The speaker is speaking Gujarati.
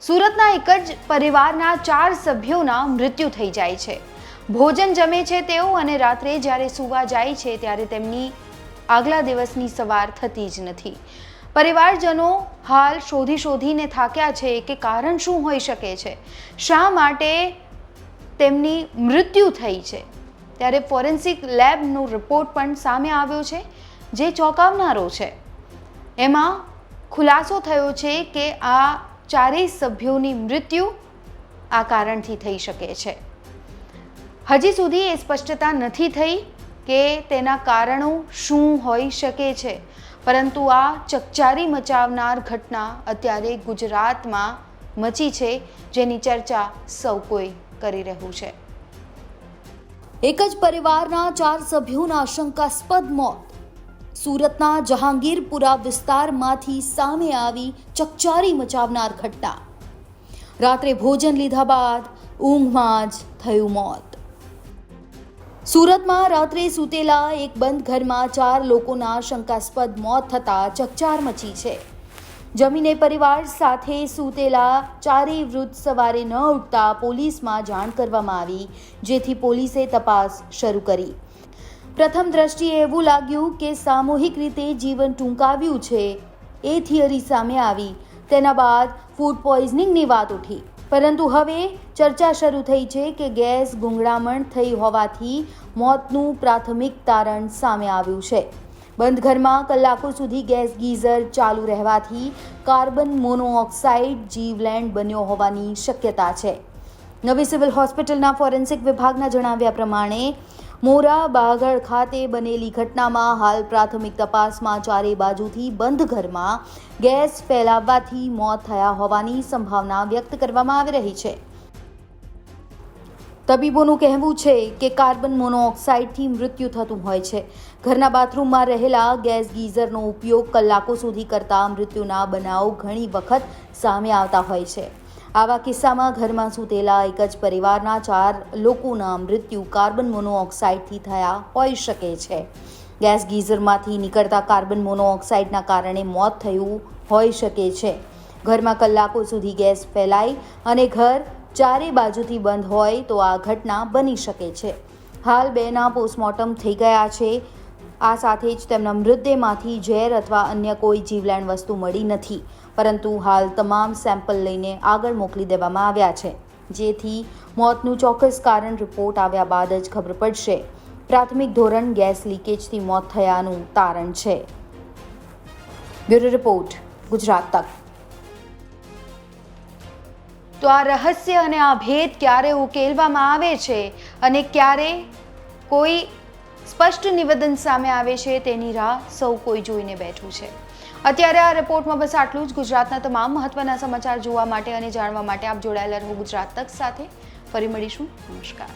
સુરતના એક જ પરિવારના ચાર સભ્યોના મૃત્યુ થઈ જાય છે. ભોજન જમે છે તેઓ અને રાત્રે જ્યારે સૂવા જાય છે ત્યારે તેમની આગલા દિવસની સવાર થતી જ નથી. પરિવારજનો હાલ શોધી શોધીને થાક્યા છે કે કારણ શું હોઈ શકે છે. શા માટે તેમની મૃત્યુ થઈ છે? ત્યારે ફોરેન્સિક લેબનો રિપોર્ટ પણ સામે આવ્યો છે, જે ચોંકાવનારો છે. એમાં ખુલાસો થયો છે કે આ ચારેય સભ્યોની મૃત્યુ આ કારણથી થઈ શકે છે. હજી સુધી એ સ્પષ્ટતા નથી થઈ કે તેના કારણો શું હોઈ શકે છે. પરંતુ આ ચકચારી મચાવનાર ઘટના અત્યારે ગુજરાતમાં મચી છે, જેની ચર્ચા સૌ કોઈ કરી રહ્યું છે. એક જ પરિવારના ચાર સભ્યોના શંકાસ્પદ મોત સુરતના જહાંગીરપુરા વિસ્તારમાંથી સામે આવી ચકચારી મચાવનાર ઘટના. રાત્રે ભોજન લીધા બાદ ઊંઘમાં જ થયું મોત. સુરતમાં રાત્રે સૂતેલા એક બંધ ઘરમાં ચાર લોકોના શંકાસ્પદ મોત થતાં ચકચાર મચી છે. જમીને પરિવાર સાથે સૂતેલા ચારેય વૃદ્ધ સવારે ન ઉઠતા પોલીસમાં જાણ કરવામાં આવી, જેથી પોલીસે તપાસ શરૂ કરી. પ્રથમ દ્રષ્ટિએ એવું લાગ્યું કે સામૂહિક રીતે જીવન ટૂંકાવ્યું છે. એ થિયરી સામે આવી. તેના બાદ ફૂડ પોઈઝનિંગની વાત ઉઠી. પરંતુ હવે ચર્ચા શરૂ થઈ છે કે ગેસ ગુંગળામણ થઈ હોવાથી મોતનું પ્રાથમિક તારણ સામે આવ્યું છે. બંધ ઘરમાં કલાકો સુધી ગેસ ગીઝર ચાલુ રહેવાથી કાર્બન મોનોઓક્સાઇડ જીવલેન્ડ બન્યો હોવાની શક્યતા છે. નવી સિવિલ હોસ્પિટલના ફોરેન્સિક વિભાગના જણાવ્યા પ્રમાણે મોરા બાગળ ખાતે બનેલી ઘટનામાં હાલ પ્રાથમિક તપાસમાં ચારે બાજુથી બંધ ઘરમાં ગેસ ફેલાવવાથી મોત થયા હોવાની સંભાવના વ્યક્ત કરવામાં આવી રહી છે. તબીબોનું કહેવું છે કે કાર્બન મોનોક્સાઇડથી મૃત્યુ થતું હોય છે. ઘરના બાથરૂમમાં રહેલા ગેસ ગીઝરનો ઉપયોગ કલાકો સુધી કરતા મૃત્યુના બનાવ ઘણી વખત સામે આવતા હોય છે. આવા કિસ્સામાં ઘરમાં સૂતેલા એક જ પરિવારના ચાર લોકોના મૃત્યુ કાર્બન મોનોઓક્સાઇડથી થયા હોઈ શકે છે. ગેસ ગીઝરમાંથી નીકળતા કાર્બન મોનોઓક્સાઇડના કારણે મોત થયું હોઈ શકે છે. ઘરમાં કલાકો સુધી ગેસ ફેલાય અને ઘર ચારે બાજુથી બંધ હોય તો આ ઘટના બની શકે છે. હાલ બેના પોસ્ટમોર્ટમ થઈ ગયા છે. આ સાથે જ તેમના મૃતદેહમાંથી ઝેર અથવા અન્ય કોઈ જીવલેણ વસ્તુ મળી નથી. પરંતુ હાલ તમામ સેમ્પલ લઈને આગળ મોકલી દેવામાં આવ્યા છે. જેથી મોતનું ચોક્કસ કારણ રિપોર્ટ આવ્યા બાદ જ ખબર પડશે. પ્રાથમિક ધોરણ ગેસ લીકેજથી મોત થયાનું તારણ છે. બ્યુરો રિપોર્ટ, ગુજરાત તક. તો આ રહસ્ય અને આ ભેદ ક્યારે ઉકેલવામાં આવે છે અને ક્યારે કોઈ સ્પષ્ટ નિવેદન સામે આવે છે, તેની રાહ સૌ કોઈ જોઈને બેઠું છે. અત્યારે આ રિપોર્ટમાં બસ આટલું જ. ગુજરાતના તમામ મહત્વના સમાચાર જોવા માટે અને જાણવા માટે આપ જોડાયેલા રહો ગુજરાત તક સાથે. ફરી મળીશું. નમસ્કાર.